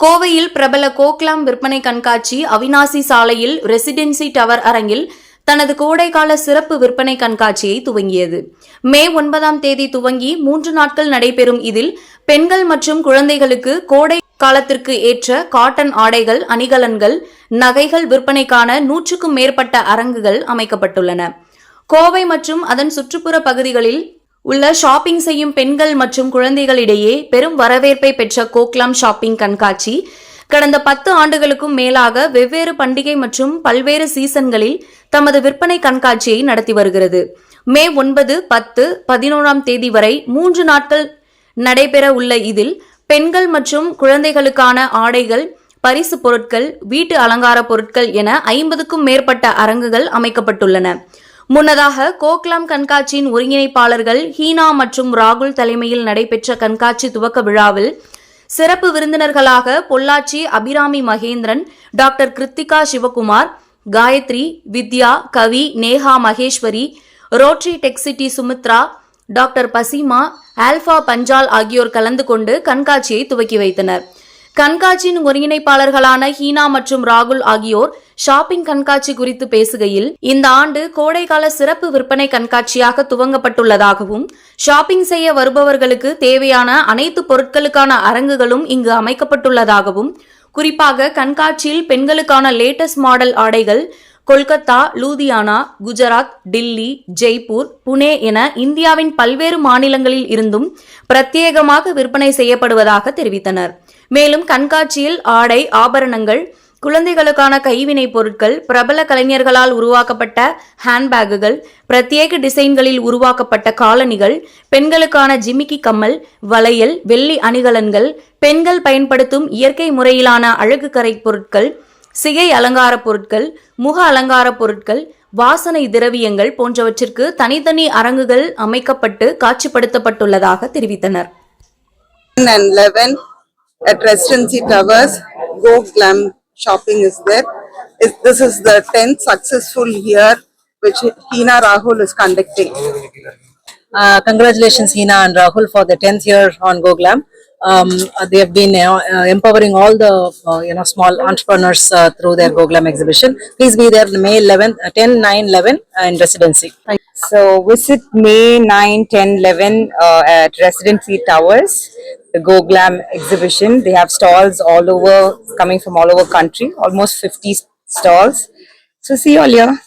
கோவையில் பிரபல கோக்லாம் விற்பனை கண்காட்சி அவினாசி சாலையில் ரெசிடென்சி டவர் அரங்கில் தனது கோடைக்கால சிறப்பு விற்பனை கண்காட்சியை துவங்கியது. மே ஒன்பதாம் தேதி துவங்கி மூன்று நாட்கள் நடைபெறும் இதில் பெண்கள் மற்றும் குழந்தைகளுக்கு கோடை காலத்திற்கு ஏற்ற காட்டன் ஆடைகள் அணிகலன்கள் நகைகள் விற்பனைக்கான நூற்றுக்கும் மேற்பட்ட அரங்குகள் அமைக்கப்பட்டுள்ளன. கோவை மற்றும் அதன் சுற்றுப்புற பகுதிகளில் உள்ள ஷாப்பிங் செய்யும் பெண்கள் மற்றும் குழந்தைகளிடையே பெரும் வரவேற்பை பெற்ற கோக்லாம் ஷாப்பிங் கண்காட்சி. கடந்த பத்து ஆண்டுகளுக்கும் மேலாக வெவ்வேறு பண்டிகை மற்றும் பல்வேறு சீசன்களில் தமது விற்பனை கண்காட்சியை நடத்தி வருகிறது. மே ஒன்பது பத்து பதினோராம் தேதி வரை மூன்று நாட்கள் நடைபெற உள்ள இதில் பெண்கள் மற்றும் குழந்தைகளுக்கான ஆடைகள் பரிசு பொருட்கள் வீட்டு அலங்கார பொருட்கள் என ஐம்பதுக்கும் மேற்பட்ட அரங்குகள் அமைக்கப்பட்டுள்ளன. முன்னதாக கோக்லாம் கண்காட்சியின் ஒருங்கிணைப்பாளர்கள் ஹீனா மற்றும் ராகுல் தலைமையில் நடைபெற்ற கண்காட்சி துவக்க விழாவில் சிறப்பு விருந்தினர்களாக Pollachi Abirami Mahendran doctor Kiruthika Sivakumar Gayathri Vidhya Kavi Neha Maheswari Rotary Texcity Sumithra doctor Pasima Alpha Panchal ஆகியோர் கலந்து கொண்டு கண்காட்சியை துவக்கி வைத்தனர். கண்காட்சியின் ஒருங்கிணைப்பாளர்களான ஹீனா மற்றும் ராகுல் ஆகியோர் ஷாப்பிங் கண்காட்சி குறித்து பேசுகையில் இந்த ஆண்டு கோடைக்கால சிறப்பு விற்பனை கண்காட்சியாக துவங்கப்பட்டுள்ளதாகவும் ஷாப்பிங் செய்ய வருபவர்களுக்கு தேவையான அனைத்து பொருட்களுக்கான அரங்குகளும் இங்கு அமைக்கப்பட்டுள்ளதாகவும் குறிப்பாக கண்காட்சியில் பெண்களுக்கான லேட்டஸ்ட் மாடல் ஆடைகள் கொல்கத்தா லூதியானா குஜராத் டில்லி ஜெய்ப்பூர் புனே என இந்தியாவின் பல்வேறு மாநிலங்களில் இருந்தும் பிரத்யேகமாக விற்பனை செய்யப்படுவதாக தெரிவித்தனர். மேலும் கண்காட்சியில் ஆடை ஆபரணங்கள் குழந்தைகளுக்கான கைவினைப் பொருட்கள் பிரபல கலைஞர்களால் உருவாக்கப்பட்ட ஹேண்ட்பேக்குகள் பிரத்யேக டிசைன்களில் உருவாக்கப்பட்ட காலணிகள் பெண்களுக்கான ஜிமிக்கி கம்மல் வளையல் வெள்ளி அணிகலன்கள் பெண்கள் பயன்படுத்தும் இயற்கை முறையிலான அழகு கரை பொருட்கள் சிகை அலங்கார பொருட்கள் முக அலங்கார பொருட்கள் வாசனை திரவியங்கள் போன்றவற்றிற்கு தனித்தனி அரங்குகள் அமைக்கப்பட்டு காட்சிப்படுத்தப்பட்டுள்ளதாக தெரிவித்தனர். At Residency Towers, Go Glam Shopping is there. Is- This is the 10th successful year which Hina Rahul is conducting. Uh, congratulations, Hina and Rahul, for the 10th year on GoGlam. Um, uh, they have been uh, uh, empowering all the uh, you know small entrepreneurs uh, through their GoGlam exhibition. Please be there May 11th, uh, 10, 9, 11 uh, in residency. So visit May 9, 10, 11 uh, at Residency Towers, the Go Glam exhibition. They have stalls all over, coming from all over country, almost 50 stalls. So see you all here.